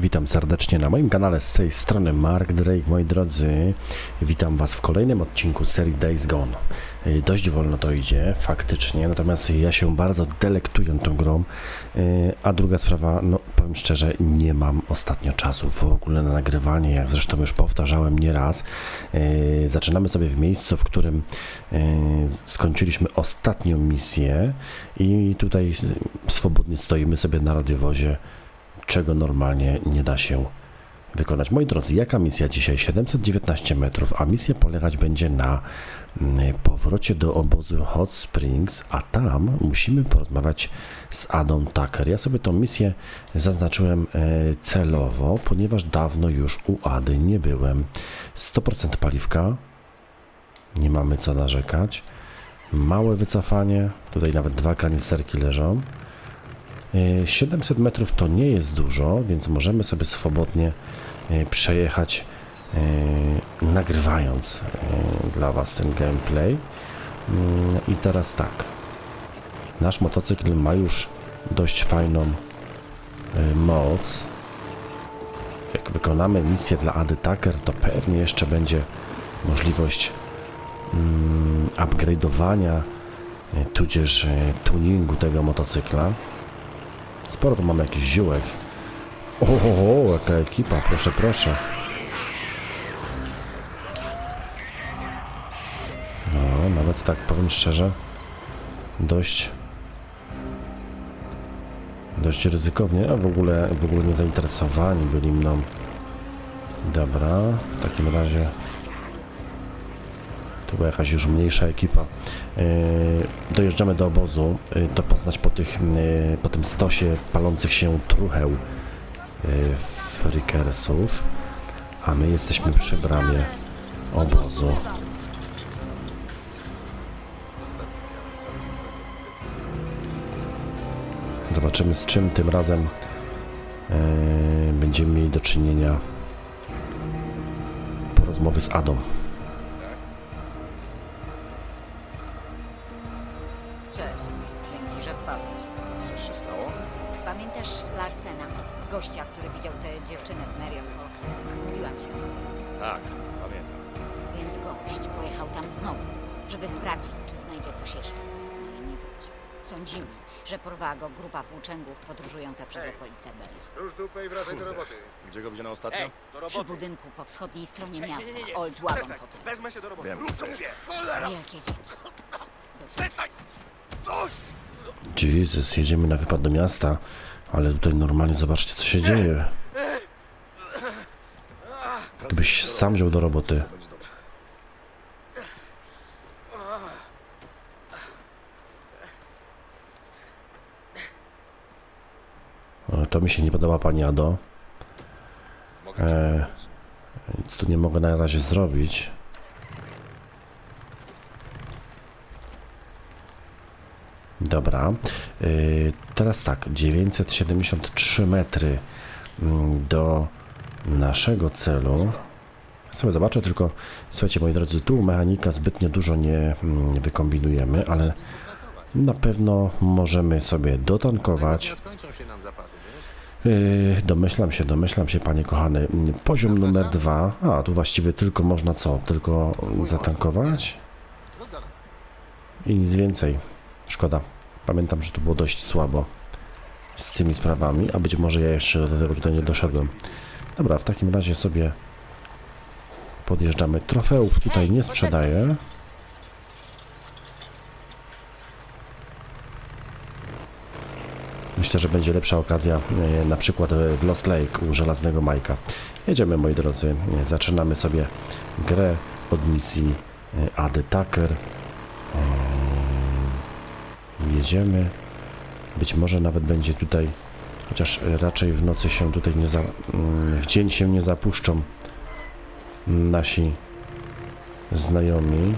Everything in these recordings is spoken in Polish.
Witam serdecznie na moim kanale z tej strony Mark Drake, moi drodzy. Witam Was w kolejnym odcinku serii Days Gone. Y, Dość wolno to idzie, faktycznie, natomiast ja się bardzo delektuję tą grą. Y, A druga sprawa, no powiem szczerze, nie mam ostatnio czasu w ogóle na nagrywanie, jak zresztą już powtarzałem nieraz. Y, Zaczynamy sobie w miejscu, w którym skończyliśmy ostatnią misję i tutaj swobodnie stoimy sobie na radiowozie czego normalnie nie da się wykonać. Moi drodzy, jaka misja dzisiaj? 719 metrów, a misja polegać będzie na mm, powrocie do obozu Hot Springs, a tam musimy porozmawiać z Adą Tucker. Ja sobie tą misję zaznaczyłem e, celowo, ponieważ dawno już u Ady nie byłem. 100% paliwka, nie mamy co narzekać. Małe wycofanie, tutaj nawet dwa kanisterki leżą. E, 700 metrów to nie jest dużo, więc możemy sobie swobodnie e, przejechać, e, nagrywając e, dla Was ten gameplay. Mm, I teraz tak. Nasz motocykl ma już dość fajną e, moc. Jak wykonamy misję dla Ady Tucker, to pewnie jeszcze będzie możliwość mm, upgrade'owania, e, tudzież e, tuningu tego motocykla. Sporo tu mamy jakichś ziółek. Oho, jaka ekipa, proszę, proszę. No, nawet tak powiem szczerze, dość dość ryzykownie, a w ogóle, w ogóle nie zainteresowani byli mną. Dobra, w takim razie to była jakaś już mniejsza ekipa. Yy, dojeżdżamy do obozu, yy, to poznać po, tych, yy, po tym stosie palących się trucheł freakersów, a my jesteśmy przy bramie obozu. Zobaczymy z czym tym razem będziemy mieli do czynienia po rozmowie z Adą. Gościa, który widział tę dziewczynę w Marion Fox? Mówiłam ci. Tak, pamiętam. Więc gość pojechał tam znowu, żeby sprawdzić, czy znajdzie coś jeszcze. No i nie wrócił. Sądzimy, że porwała go grupa włóczęgów podróżująca przez okolice Bell. Rusz dupę i wracaj do roboty. Gdzie go widziano ostatnio? Ej, do Przy roboty. budynku po wschodniej stronie Ej, miasta, nie, nie, nie. Old Wagon Przestań. Hotel. Wezmę się do roboty. Wiem, Rób co mówię. Cholera! Wielkie dzięki. Przestań! Dość! Jezus, jedziemy na wypad do miasta, ale tutaj normalnie zobaczcie co się dzieje. Gdybyś sam wziął do roboty. To mi się nie podoba pani Ado. E, nic tu nie mogę na razie zrobić. Dobra. Y, teraz tak, 973 metry mm, do naszego celu. Sobie zobaczę, tylko słuchajcie moi drodzy, tu mechanika zbytnio dużo nie mm, wykombinujemy, ale na pewno możemy sobie dotankować. Yy, domyślam się, domyślam się, panie kochany. Poziom numer dwa. A, tu właściwie tylko można co? Tylko zatankować? Dalej. I nic więcej. Szkoda. Pamiętam, że to było dość słabo z tymi sprawami, a być może ja jeszcze do tego tutaj nie doszedłem. Dobra, w takim razie sobie podjeżdżamy. Trofeów tutaj nie sprzedaję. Myślę, że będzie lepsza okazja, e, na przykład w Lost Lake u Żelaznego Majka. Jedziemy, moi drodzy. Zaczynamy sobie grę od misji e, Ady Tucker. Jedziemy. Być może nawet będzie tutaj, chociaż raczej w nocy się tutaj nie za, mm, w dzień się nie zapuszczą nasi znajomi.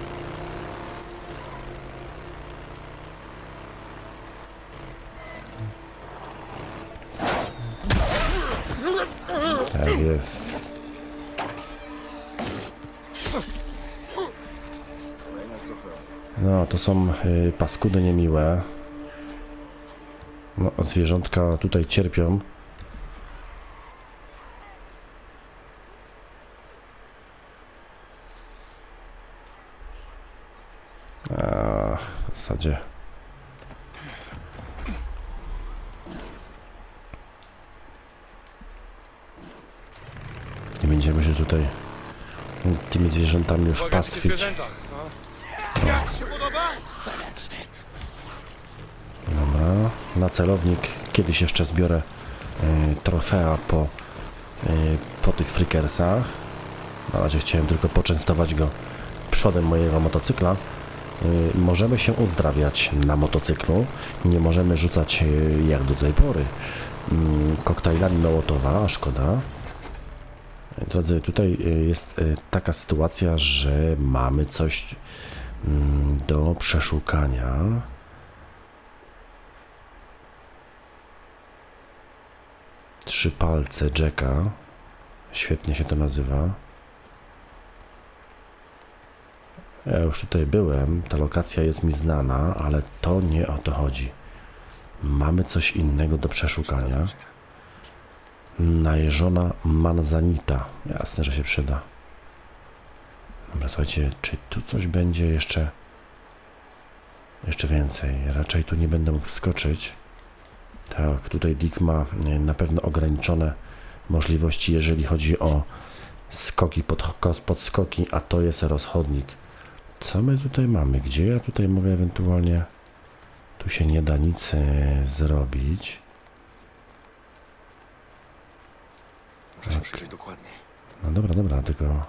Tak jest. No, to są y, paskudy niemiłe. No, zwierzątka tutaj cierpią. A, w zasadzie. Nie będziemy się tutaj tymi zwierzętami już pastwić. Na celownik kiedyś jeszcze zbiorę y, trofea po, y, po tych frikersach. Na razie chciałem tylko poczęstować go przodem mojego motocykla. Y, możemy się uzdrawiać na motocyklu. Nie możemy rzucać jak do tej pory mm, koktajlami Mołotowa, szkoda. Drodzy, tutaj jest taka sytuacja, że mamy coś mm, do przeszukania. Trzy palce Jacka. Świetnie się to nazywa. Ja już tutaj byłem, ta lokacja jest mi znana, ale to nie o to chodzi. Mamy coś innego do przeszukania. Najeżona manzanita. Jasne, że się przyda. Dobra, słuchajcie, czy tu coś będzie jeszcze... Jeszcze więcej. Raczej tu nie będę mógł wskoczyć. Tak, tutaj Dick ma e, na pewno ograniczone możliwości, jeżeli chodzi o skoki, pod, podskoki, a to jest rozchodnik. Co my tutaj mamy? Gdzie ja tutaj mogę ewentualnie... Tu się nie da nic e, zrobić. Muszę się przyjrzeć dokładniej. No dobra, dobra, tylko...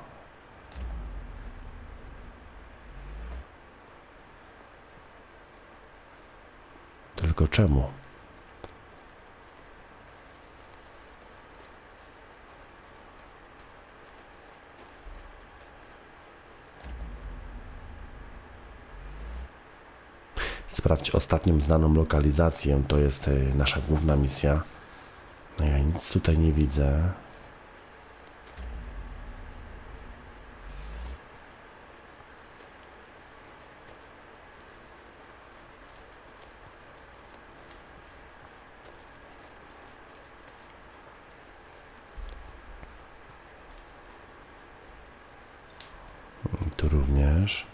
Tylko czemu? Sprawdź ostatnią znaną lokalizację, to jest e, nasza główna misja. No ja nic tutaj nie widzę. Tu również.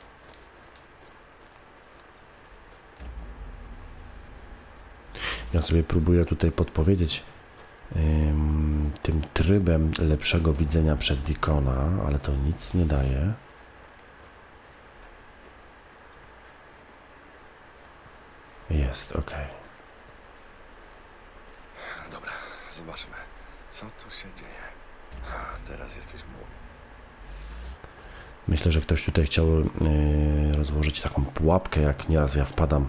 Ja sobie próbuję tutaj podpowiedzieć ym, tym trybem lepszego widzenia przez Dikona, ale to nic nie daje. Jest, ok. Dobra, zobaczmy. Co tu się dzieje? A, teraz jesteś mój. Myślę, że ktoś tutaj chciał y, rozłożyć taką pułapkę, jak nieraz ja wpadam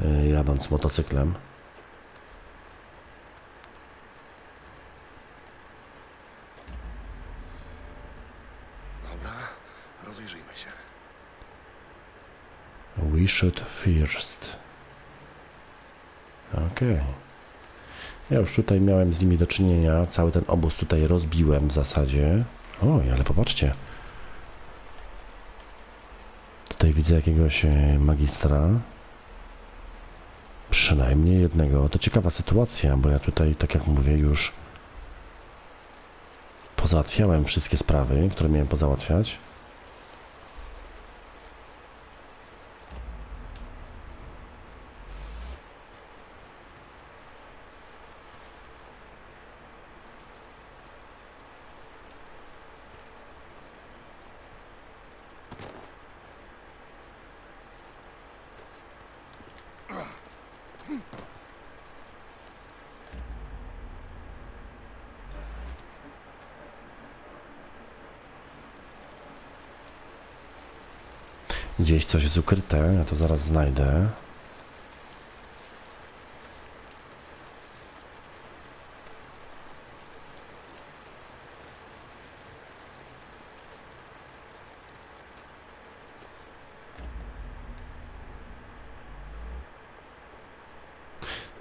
y, jadąc motocyklem. Dobra, rozejrzyjmy się. We shoot first. Okej. Ja już tutaj miałem z nimi do czynienia. Cały ten obóz tutaj rozbiłem w zasadzie. Oj, ale popatrzcie. Tutaj widzę jakiegoś e, magistra. Przynajmniej jednego. To ciekawa sytuacja, bo ja tutaj, tak jak mówię, już pozałatwiałem wszystkie sprawy, które miałem pozałatwiać. Gdzieś coś jest ukryte, ja to zaraz znajdę.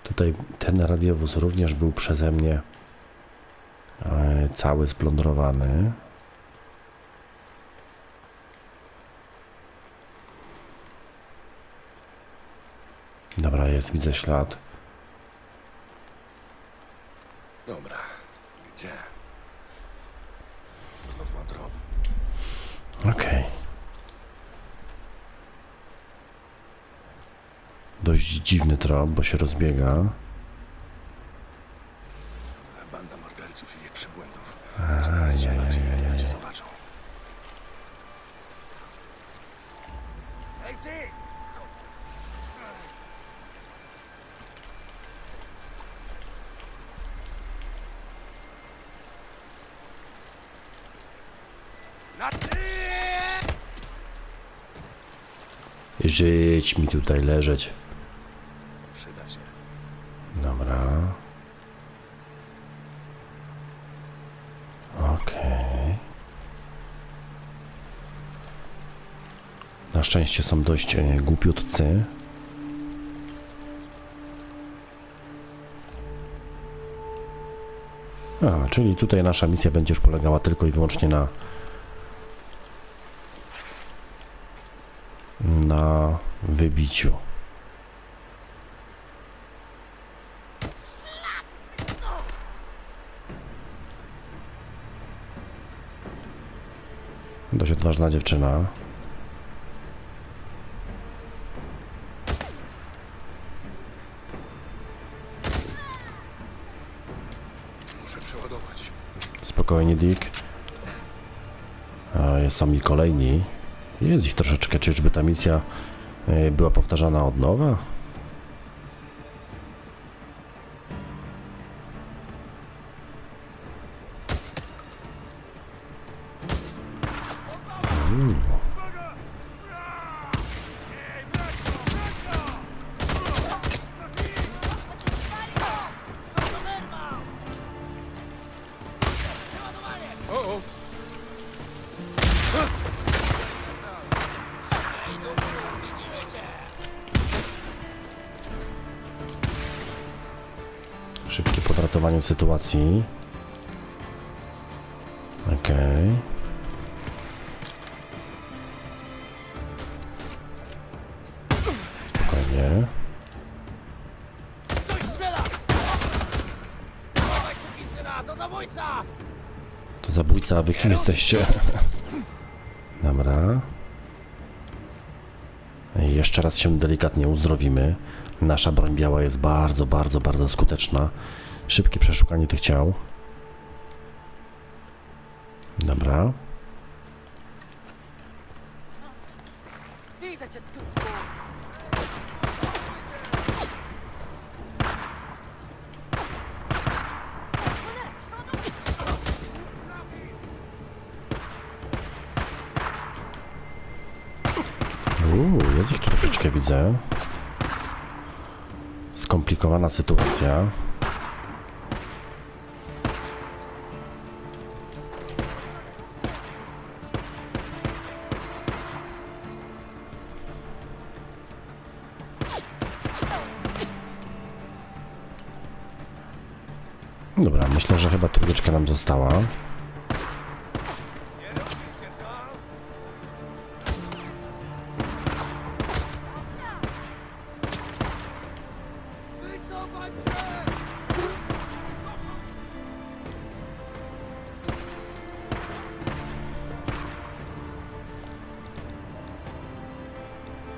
Tutaj ten radiowóz również był przeze mnie e, cały splądrowany. Dobra, jest, widzę ślad. Dobra, gdzie? Znów mam drop. Okej. Dość dziwny trop, bo się rozbiega. Banda morderców i ich przybłędów. Zacznę strzelać i jak ludzie zobaczą. Ej ty! Na Żyć mi tutaj leżeć. Przyda się. Dobra. Okej. Na szczęście są dość e, głupiutcy. A, czyli tutaj nasza misja będzie już polegała tylko i wyłącznie na na wybiciu. Dość odważna dziewczyna. Muszę przeładować. Spokojnie, Dick. A są mi kolejni. Jest ich troszeczkę. Czyżby ta misja była powtarzana od nowa? Podratowanie sytuacji. Okej. Spokojnie. To zabójca! To zabójca, a wy kim jesteście? Dobra. I Jeszcze raz się delikatnie uzdrowimy. Nasza broń biała jest bardzo, bardzo, bardzo skuteczna. Szybkie przeszukanie tych ciał. Dobra. Uuu, jest ich tu troszeczkę widzę. Skomplikowana sytuacja. Się!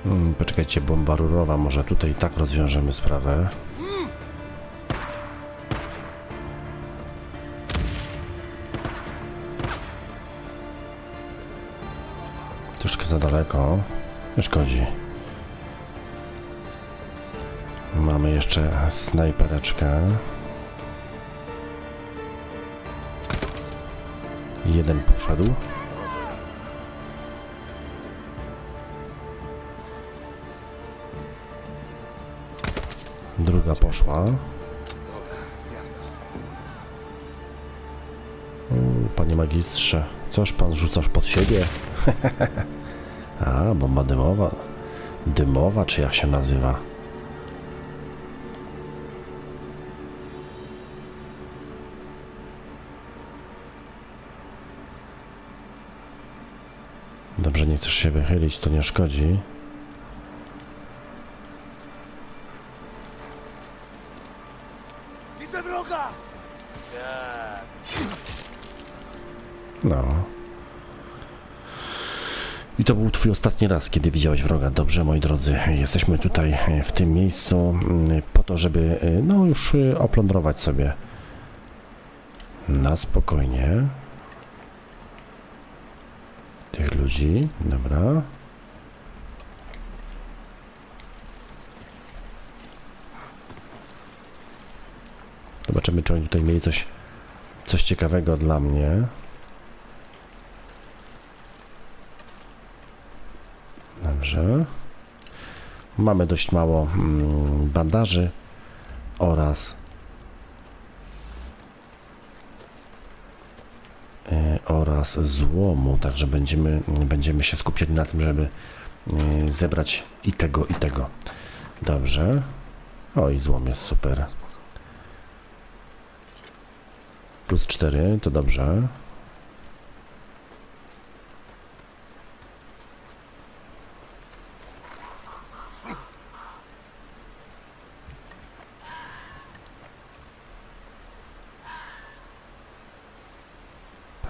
Hmm, poczekajcie, bomba rurowa, może tutaj tak rozwiążemy sprawę. Za daleko. Nie szkodzi. Mamy jeszcze snajpereczkę. Jeden poszedł. Druga poszła. Panie magistrze, coż pan rzucasz pod siebie? A, bomba dymowa. Dymowa, czy jak się nazywa? Dobrze, nie chcesz się wychylić, to nie szkodzi. Twój ostatni raz, kiedy widziałeś wroga. Dobrze, moi drodzy, jesteśmy tutaj e, w tym miejscu mm, po to, żeby e, no już e, oplądrować sobie na spokojnie tych ludzi. Dobra. Zobaczymy, czy oni tutaj mieli coś, coś ciekawego dla mnie. Dobrze. Mamy dość mało mm, bandaży oraz e, oraz złomu, także będziemy, będziemy się skupiali na tym, żeby e, zebrać i tego, i tego. Dobrze. O, i złom jest super. Plus 4, to dobrze.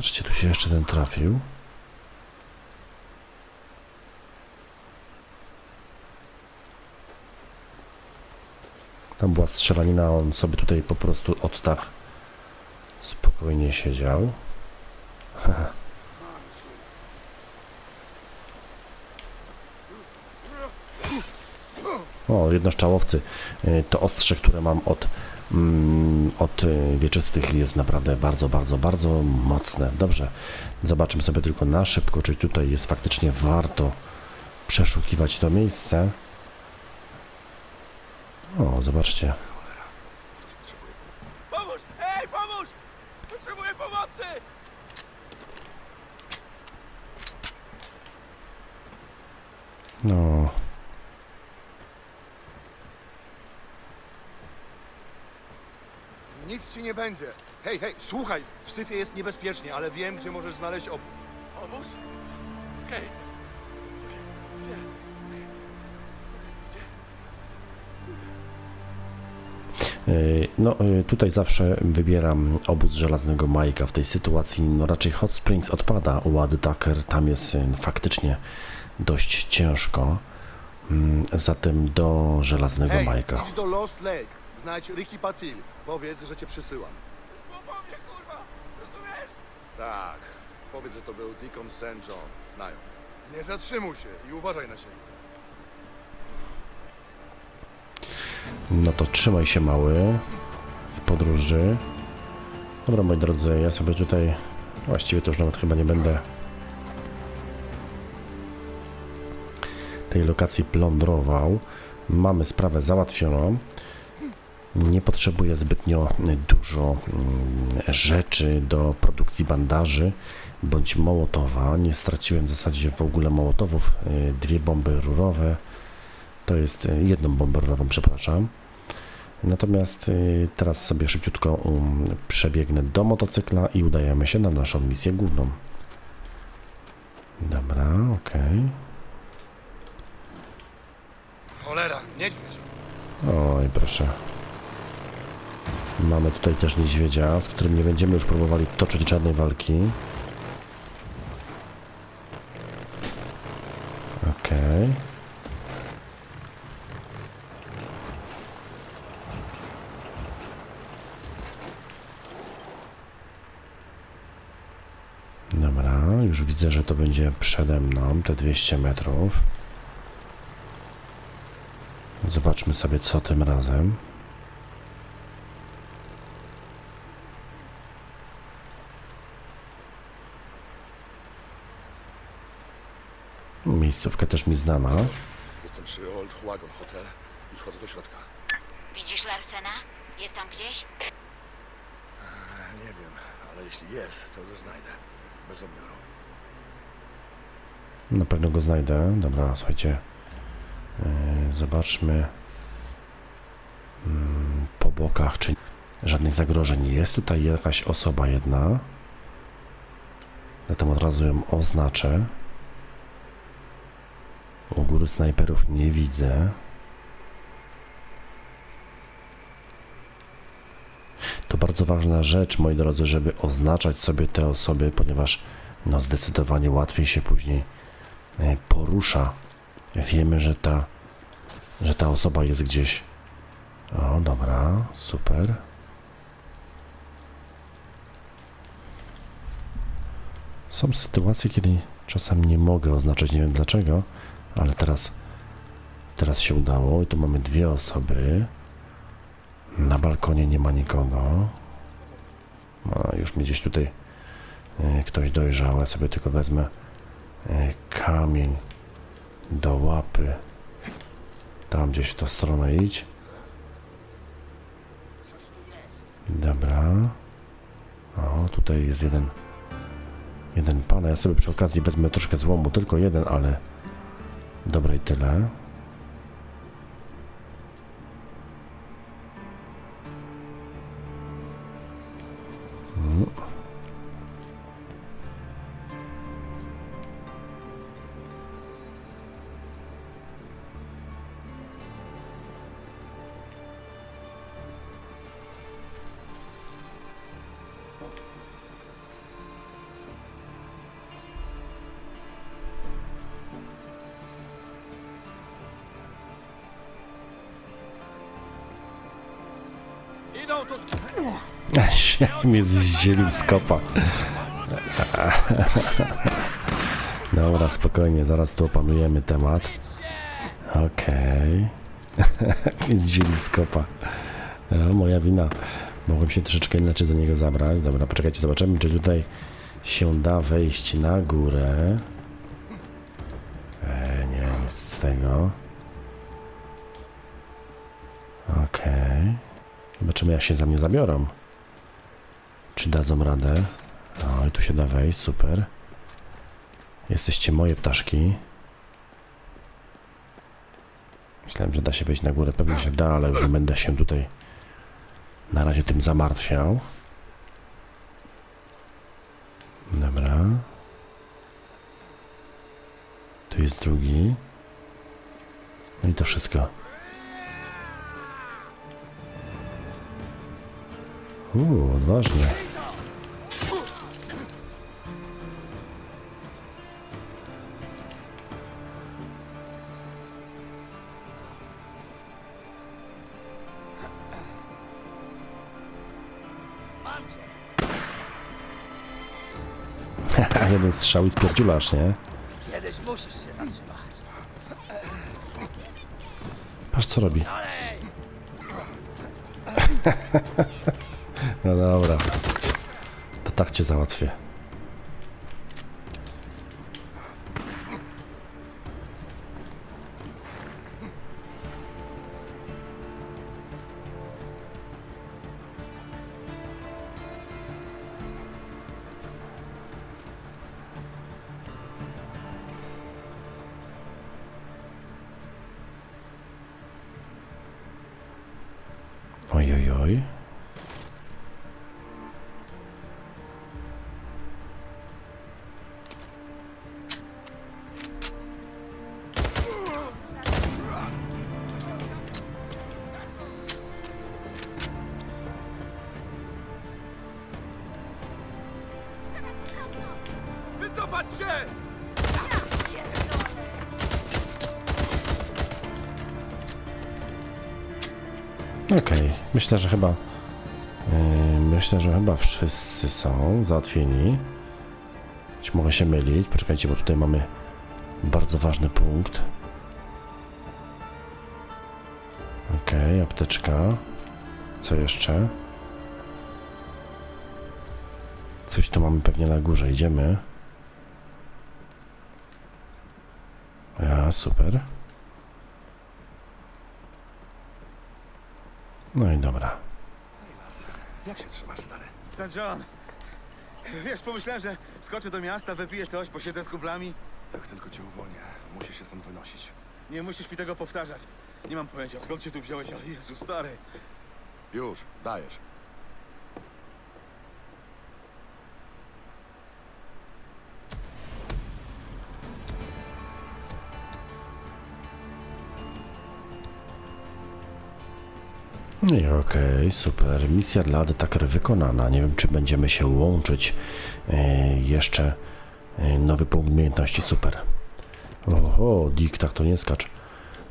Patrzcie, tu się jeszcze ten trafił. Tam była strzelanina, on sobie tutaj po prostu od tak spokojnie siedział. O, jednoszczałowcy. Y, To ostrze, które mam od, od y, wieczystych jest naprawdę bardzo, bardzo, bardzo mocne. Dobrze, zobaczymy sobie tylko na szybko, czy tutaj jest faktycznie warto przeszukiwać to miejsce. O, zobaczcie. Pomóż! Ej, pomóż! Potrzebuję pomocy! Nic ci nie będzie. Hej, hej, słuchaj, w syfie jest niebezpiecznie, ale wiem, gdzie możesz znaleźć obóz. Obóz? Okej. Gdzie? Y, No, y, tutaj zawsze wybieram obóz żelaznego Majka. W tej sytuacji no, raczej Hot Springs odpada. U Wad Tucker tam jest y, faktycznie dość ciężko. Mm, Zatem do żelaznego Hej, Majka. idź do Lost Lake. Znajdź Ricky Patil. Powiedz, że cię przysyłam. Już było po mnie, kurwa! Rozumiesz? Tak. Powiedz, że to był Deacon St. John. Znają. Nie zatrzymuj się i uważaj na siebie. No to trzymaj się mały w podróży. Dobra, moi drodzy, ja sobie tutaj właściwie to już nawet chyba nie będę tej lokacji plądrował. Mamy sprawę załatwioną. Nie potrzebuję zbytnio dużo mm, rzeczy do produkcji bandaży bądź mołotowa. Nie straciłem w zasadzie w ogóle mołotowów. Y, Dwie bomby rurowe. To jest y, jedną bombę rurową, przepraszam. Natomiast y, teraz sobie szybciutko um, przebiegnę do motocykla i udajemy się na naszą misję główną. Dobra, okej. Cholera, niedźwiedź! Oj, proszę. Mamy tutaj też niedźwiedzia, z którym nie będziemy już próbowali toczyć żadnej walki. Okej. Dobra, już widzę, że to będzie przede mną, te 200 metrów. Zobaczmy sobie, co tym razem. Miejscówka też mi znana. Jestem przy Old Wagon Hotel i wchodzę do środka. Widzisz Larsena? Jest tam gdzieś? E, Nie wiem, ale jeśli jest, to go znajdę. Bez odbioru. Na pewno go znajdę. Dobra, słuchajcie. Yy, zobaczmy mm, po bokach, czy żadnych zagrożeń. Jest tutaj jakaś osoba jedna. Zatem od razu ją oznaczę. U góry snajperów nie widzę. To bardzo ważna rzecz, moi drodzy, żeby oznaczać sobie te osoby, ponieważ no zdecydowanie łatwiej się później e, porusza. Wiemy, że ta, że ta osoba jest gdzieś. O, dobra, super. Są sytuacje, kiedy czasem nie mogę oznaczyć, nie wiem dlaczego, ale teraz, teraz się udało i tu mamy dwie osoby. Na balkonie nie ma nikogo. No, już mi gdzieś tutaj e, ktoś dojrzał. Ja sobie tylko wezmę e, kamień do łapy. Tam gdzieś w tą stronę idź. Dobra. O, tutaj jest jeden jeden pan. Ja sobie przy okazji wezmę troszkę złomu, tylko jeden, ale dobre i tyle. Się mnie zdzielił z kopa. Dobra, spokojnie, zaraz tu opanujemy temat. Okej. mnie zdzielił z kopa. No, moja wina. Mogłem się troszeczkę inaczej do niego zabrać. Dobra, poczekajcie, zobaczymy, czy tutaj się da wejść na górę. E, nie, nic z tego. Zobaczymy, jak się za mnie zabiorą. Czy dadzą radę? O, i tu się da wejść, super. Jesteście moje ptaszki. Myślałem, że da się wejść na górę. Pewnie się da, ale już będę się tutaj na razie tym zamartwiał. Dobra. Tu jest drugi. No i to wszystko. Uuu, odważnie. Jeden strzał i spierdziulasz, nie? Kiedyś musisz się zatrzymać. Patrz co robi. No dobra. To tak cię załatwię. Oj, oj, oj. Myślę, że chyba. Yy, myślę, że chyba wszyscy są załatwieni. Choć mogę się mylić. Poczekajcie, bo tutaj mamy bardzo ważny punkt. Okej, apteczka. Co jeszcze? Coś tu mamy pewnie na górze. Idziemy. Ja, super. No i dobra. Jak się trzymasz, stary? St. John, wiesz, pomyślałem, że skoczę do miasta, wypiję coś, posiedzę z kumplami. Jak tylko cię uwolnię, musisz się stąd wynosić. Nie musisz mi tego powtarzać. Nie mam pojęcia, skąd cię tu wziąłeś, ale Jezu, stary. Już, dajesz. Okej, super. Misja dla Detaker wykonana. Nie wiem, czy będziemy się łączyć. E, jeszcze e, nowy punkt umiejętności, super. Oho, Dick, tak to nie skacz.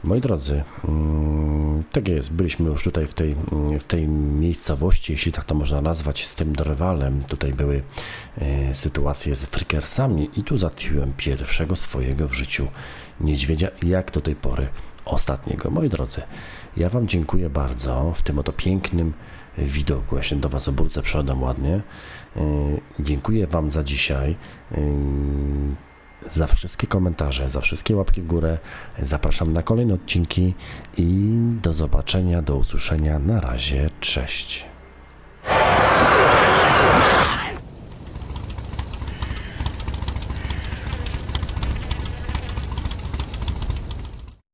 Moi drodzy, mm, tak jest, byliśmy już tutaj w tej, mm, w tej miejscowości, jeśli tak to można nazwać, z tym drwalem. Tutaj były e, sytuacje z frikersami i tu załatwiłem pierwszego swojego w życiu niedźwiedzia, jak do tej pory ostatniego. Moi drodzy, ja Wam dziękuję bardzo w tym oto pięknym widoku. Ja się do Was obrócę przodem ładnie. E, dziękuję Wam za dzisiaj e, za wszystkie komentarze, za wszystkie łapki w górę. Zapraszam na kolejne odcinki i do zobaczenia, do usłyszenia. Na razie, cześć.